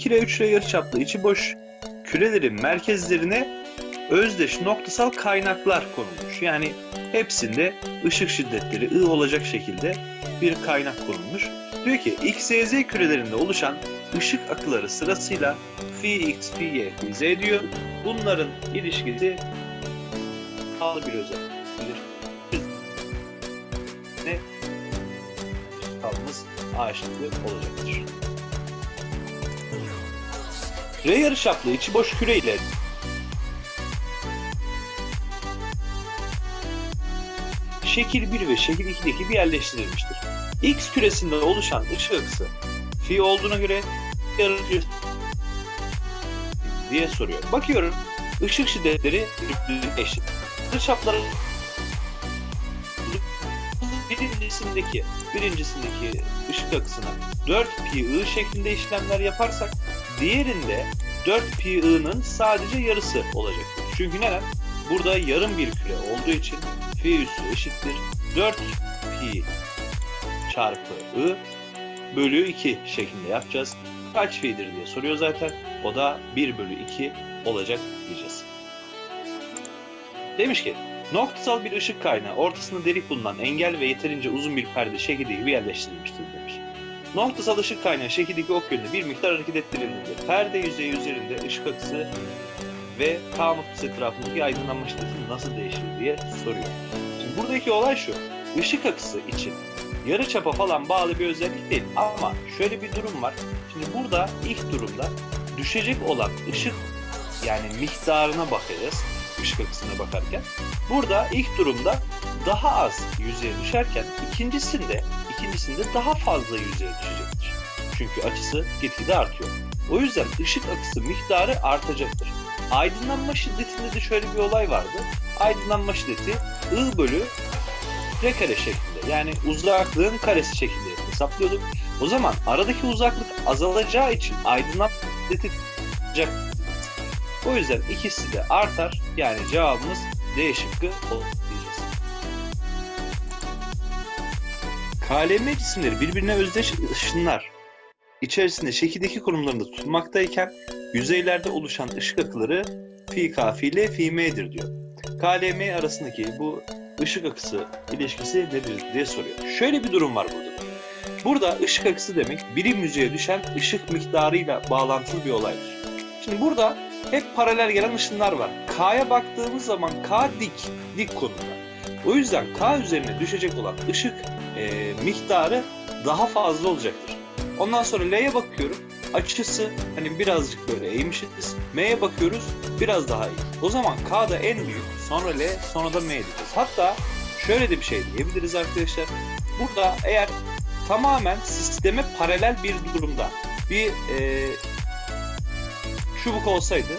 2 ile 3 ile yarıçaplı içi boş kürelerin merkezlerine özdeş noktasal kaynaklar konulmuş. Yani hepsinde ışık şiddetleri I olacak şekilde bir kaynak konulmuş. Diyor ki X, Y, kürelerinde oluşan ışık akıları sırasıyla phi x, y, phi z diyor. Bunların ilişkisi pahalı bir özelliktir. Ne? Kalmamız A şıkkı olacaktır. R yarıçaplı içi boş küre ile şekil 1 ve şekil 2'deki bir yerleştirilmiştir. X küresinde oluşan ışık akısı fi olduğuna göre yarıcı diye soruyor. Bakıyorum ışık şiddetleri eşit. Yarıçapların birincisindeki birincisindeki ışık akısına 4 pi i şeklinde işlemler yaparsak diğerinde 4 pi i'nin sadece yarısı olacaktır. Çünkü neden? Burada yarım bir küre olduğu için fi üssü eşittir 4 pi çarpı i bölü 2 şeklinde yapacağız. Kaç fi'dir diye soruyor zaten. O da 1 bölü 2 olacak diyeceğiz. Demiş ki noktasal bir ışık kaynağı ortasında delik bulunan engel ve yeterince uzun bir perde şekilde gibi yerleştirilmiştir demiş. Noktasal ışık kaynağı şekildeki ok yönünde bir miktar hareket ettirildiğinde perde yüzeyi üzerinde ışık akısı ve K noktası etrafındaki aydınlanma şiddeti nasıl değişir diye soruyor. Şimdi buradaki olay şu. Işık akısı için yarı çapa falan bağlı bir özellik değil. Ama şöyle bir durum var. Şimdi burada ilk durumda düşecek olan ışık yani miktarına bakacağız ışık akısına bakarken. Burada ilk durumda daha az yüzeye düşerken ikincisinde ikincisinde daha fazla yüzeye düşecektir. Çünkü açısı gitgide artıyor. O yüzden ışık akısı miktarı artacaktır. Aydınlanma şiddetinde de şöyle bir olay vardı. Aydınlanma şiddeti I bölü R kare şeklinde yani uzaklığın karesi şeklinde hesaplıyorduk. O zaman aradaki uzaklık azalacağı için aydınlanma şiddeti artacak. O yüzden ikisi de artar. Yani cevabımız D şıkkı olur KLM cisimleri birbirine özdeş ışınlar içerisinde şekildeki konumlarında tutulmaktayken yüzeylerde oluşan ışık akıları fi k fi l fi m'dir diyor. KLM arasındaki bu ışık akısı ilişkisi nedir diye soruyor. Şöyle bir durum var burada. Burada ışık akısı demek birim yüzeye düşen ışık miktarıyla bağlantılı bir olaydır. Şimdi burada hep paralel gelen ışınlar var. K'ya baktığımız zaman K dik, dik konumda. O yüzden K üzerine düşecek olan ışık e, miktarı daha fazla olacaktır. Ondan sonra L'ye bakıyorum. Açısı hani birazcık böyle eğmişiz. M'ye bakıyoruz biraz daha iyi. O zaman K'da en büyük, sonra L, sonra da M diyeceğiz. Hatta şöyle de bir şey diyebiliriz arkadaşlar. Burada eğer tamamen sisteme paralel bir durumda bir e, çubuk olsaydı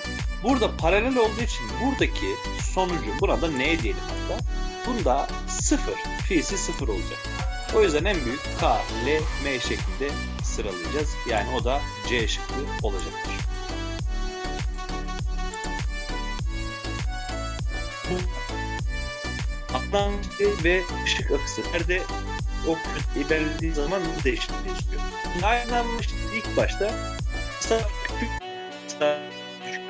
burada paralel olduğu için buradaki sonucu burada N diyelim hatta. Bunda sıfır, fi'si sıfır olacak. O yüzden en büyük K, L, M şeklinde sıralayacağız. Yani o da C şıkkı olacaktır. Bu ve ışık akısı nerede o ilerlediği zaman nasıl değiştiğini istiyor. Aydınlanmıştı ilk başta kısa küçük kısa küçük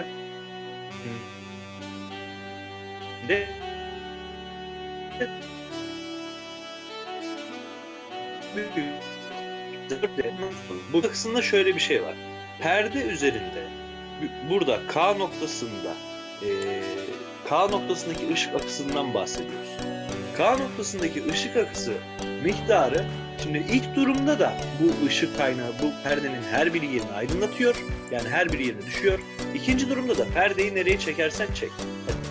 de bu kısımda şöyle bir şey var. Perde üzerinde burada K noktasında eee, K noktasındaki ışık akısından bahsediyoruz. K noktasındaki ışık akısı miktarı şimdi ilk durumda da bu ışık kaynağı bu perdenin her bir yerini aydınlatıyor. Yani her bir yerine düşüyor. İkinci durumda da perdeyi nereye çekersen çek.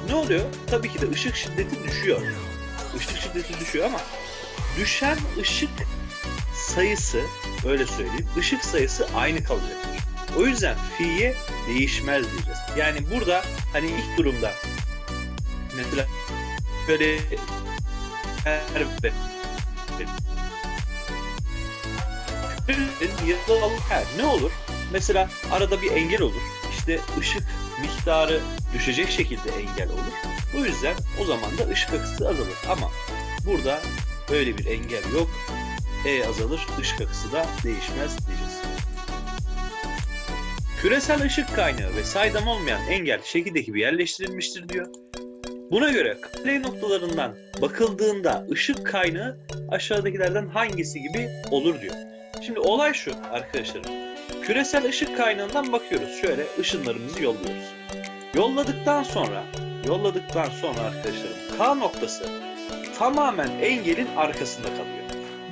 Ne oluyor? Tabii ki de ışık şiddeti düşüyor. Işık şiddeti düşüyor ama düşen ışık sayısı öyle söyleyeyim ışık sayısı aynı kalacaktır. O yüzden fi'ye değişmez diyeceğiz. Yani burada hani ilk durumda mesela böyle her ne olur? Mesela arada bir engel olur. İşte ışık miktarı düşecek şekilde engel olur. Bu yüzden o zaman da ışık akısı azalır. Ama burada böyle bir engel yok. E azalır, ışık akısı da değişmez diyeceğiz. Küresel ışık kaynağı ve saydam olmayan engel şekildeki gibi yerleştirilmiştir diyor. Buna göre L noktalarından bakıldığında ışık kaynağı aşağıdakilerden hangisi gibi olur diyor. Şimdi olay şu arkadaşlarım. Küresel ışık kaynağından bakıyoruz. Şöyle ışınlarımızı yolluyoruz. Yolladıktan sonra, yolladıktan sonra arkadaşlarım K noktası tamamen engelin arkasında kalıyor.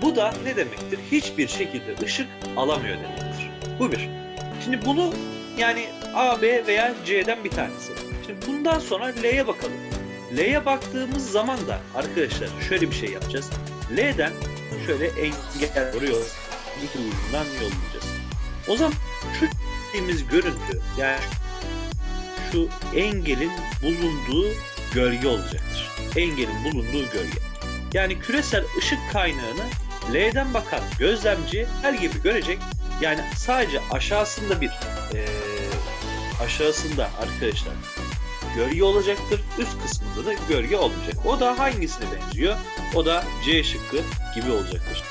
Bu da ne demektir? Hiçbir şekilde ışık alamıyor demektir. Bu bir. Şimdi bunu yani A, B veya C'den bir tanesi. Şimdi bundan sonra L'ye bakalım. L'ye baktığımız zaman da arkadaşlar şöyle bir şey yapacağız. L'den şöyle engel vuruyoruz. İki ucundan yollayacağız. O zaman şu dediğimiz görüntü yani şu engelin bulunduğu gölge olacaktır. Engelin bulunduğu gölge. Yani küresel ışık kaynağını L'den bakan gözlemci her gibi görecek. Yani sadece aşağısında bir eee, aşağısında arkadaşlar gölge olacaktır. Üst kısmında da gölge olmayacak. O da hangisine benziyor? O da C şıkkı gibi olacaktır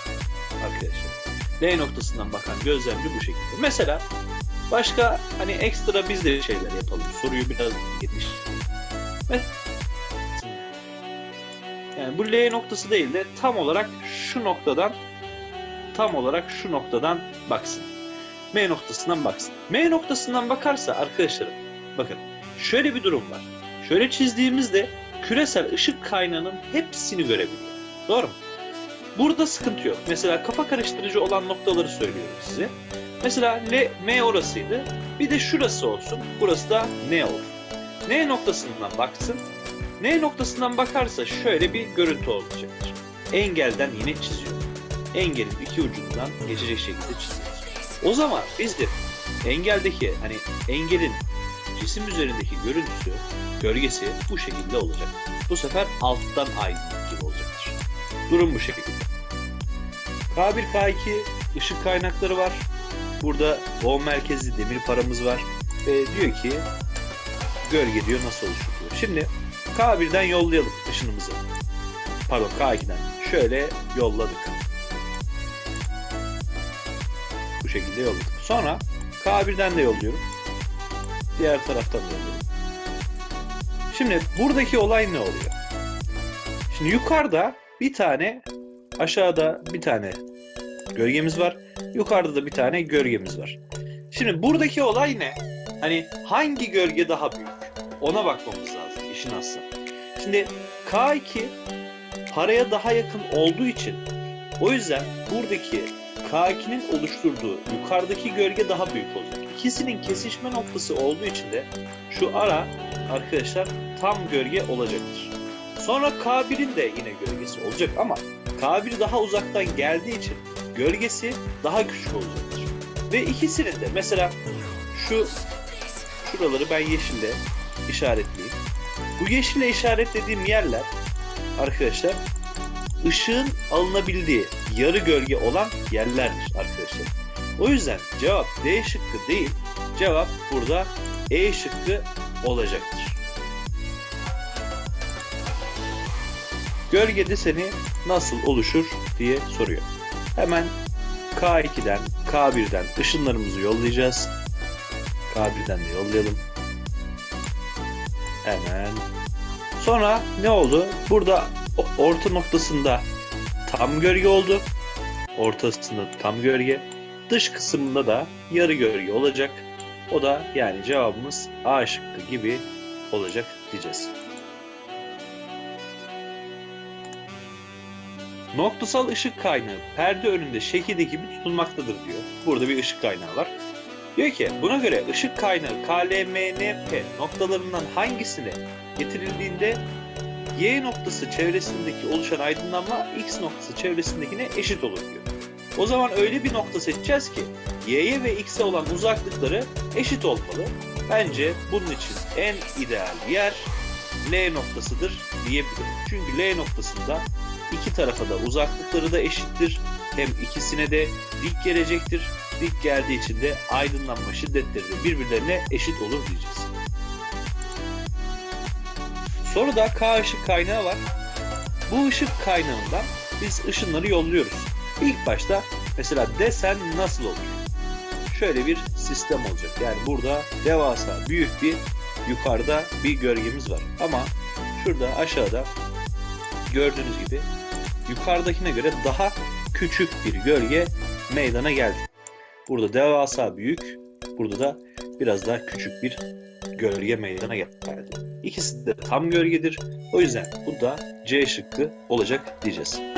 arkadaşlar. L noktasından bakan gözlemci bu şekilde. Mesela başka hani ekstra biz de şeyler yapalım. Soruyu biraz geniş. Bu L noktası değil de tam olarak şu noktadan tam olarak şu noktadan baksın. M noktasından baksın. M noktasından bakarsa arkadaşlarım bakın şöyle bir durum var. Şöyle çizdiğimizde küresel ışık kaynağının hepsini görebiliyor. Doğru mu? Burada sıkıntı yok. Mesela kafa karıştırıcı olan noktaları söylüyorum size. Mesela L, M orasıydı. Bir de şurası olsun. Burası da N olsun. N noktasından baksın. N noktasından bakarsa şöyle bir görüntü olacaktır. Engelden yine çiziyor. Engelin iki ucundan geçecek şekilde çiziyoruz. O zaman biz de engeldeki hani engelin cisim üzerindeki görüntüsü, gölgesi bu şekilde olacak. Bu sefer alttan aydınlık gibi olacaktır. Durum bu şekilde. K1, K2 ışık kaynakları var. Burada O merkezli demir paramız var. Ve diyor ki gölge diyor nasıl oluşur diyor. Şimdi K1'den yollayalım ışınımızı. Pardon K2'den. Şöyle yolladık. Bu şekilde yolladık. Sonra K1'den de yolluyorum. Diğer taraftan da yolluyorum. Şimdi buradaki olay ne oluyor? Şimdi yukarıda bir tane aşağıda bir tane gölgemiz var. Yukarıda da bir tane gölgemiz var. Şimdi buradaki olay ne? Hani hangi gölge daha büyük? Ona bakmamız lazım işin aslı. Şimdi K2 paraya daha yakın olduğu için o yüzden buradaki K2'nin oluşturduğu yukarıdaki gölge daha büyük olacak. İkisinin kesişme noktası olduğu için de şu ara arkadaşlar tam gölge olacaktır. Sonra K1'in de yine gölgesi olacak ama K1 daha uzaktan geldiği için gölgesi daha küçük olacaktır. Ve ikisinin de mesela şu şuraları ben yeşille işaretleyeyim. Bu yeşille işaretlediğim yerler arkadaşlar ışığın alınabildiği yarı gölge olan yerlerdir arkadaşlar. O yüzden cevap D şıkkı değil, cevap burada E şıkkı olacaktır. Gölge deseni nasıl oluşur diye soruyor. Hemen K2'den, K1'den ışınlarımızı yollayacağız. K1'den de yollayalım. Hemen. Sonra ne oldu? Burada orta noktasında tam gölge oldu. Ortasında tam gölge. Dış kısmında da yarı gölge olacak. O da yani cevabımız A şıkkı gibi olacak diyeceğiz. Noktasal ışık kaynağı perde önünde şekildeki gibi tutulmaktadır diyor. Burada bir ışık kaynağı var. Diyor ki buna göre ışık kaynağı KLMNP noktalarından hangisine getirildiğinde Y noktası çevresindeki oluşan aydınlanma X noktası çevresindekine eşit olur diyor. O zaman öyle bir nokta seçeceğiz ki Y'ye ve X'e olan uzaklıkları eşit olmalı. Bence bunun için en ideal yer L noktasıdır diyebilirim. Çünkü L noktasında iki tarafa da uzaklıkları da eşittir. Hem ikisine de dik gelecektir. Dik geldiği için de aydınlanma şiddetleri de birbirlerine eşit olur diyeceğiz. Soruda K ışık kaynağı var. Bu ışık kaynağından biz ışınları yolluyoruz. İlk başta mesela desen nasıl olur? şöyle bir sistem olacak. Yani burada devasa büyük bir yukarıda bir gölgemiz var. Ama şurada aşağıda gördüğünüz gibi yukarıdakine göre daha küçük bir gölge meydana geldi. Burada devasa büyük, burada da biraz daha küçük bir gölge meydana geldi. İkisi de tam gölgedir. O yüzden bu da C şıkkı olacak diyeceğiz.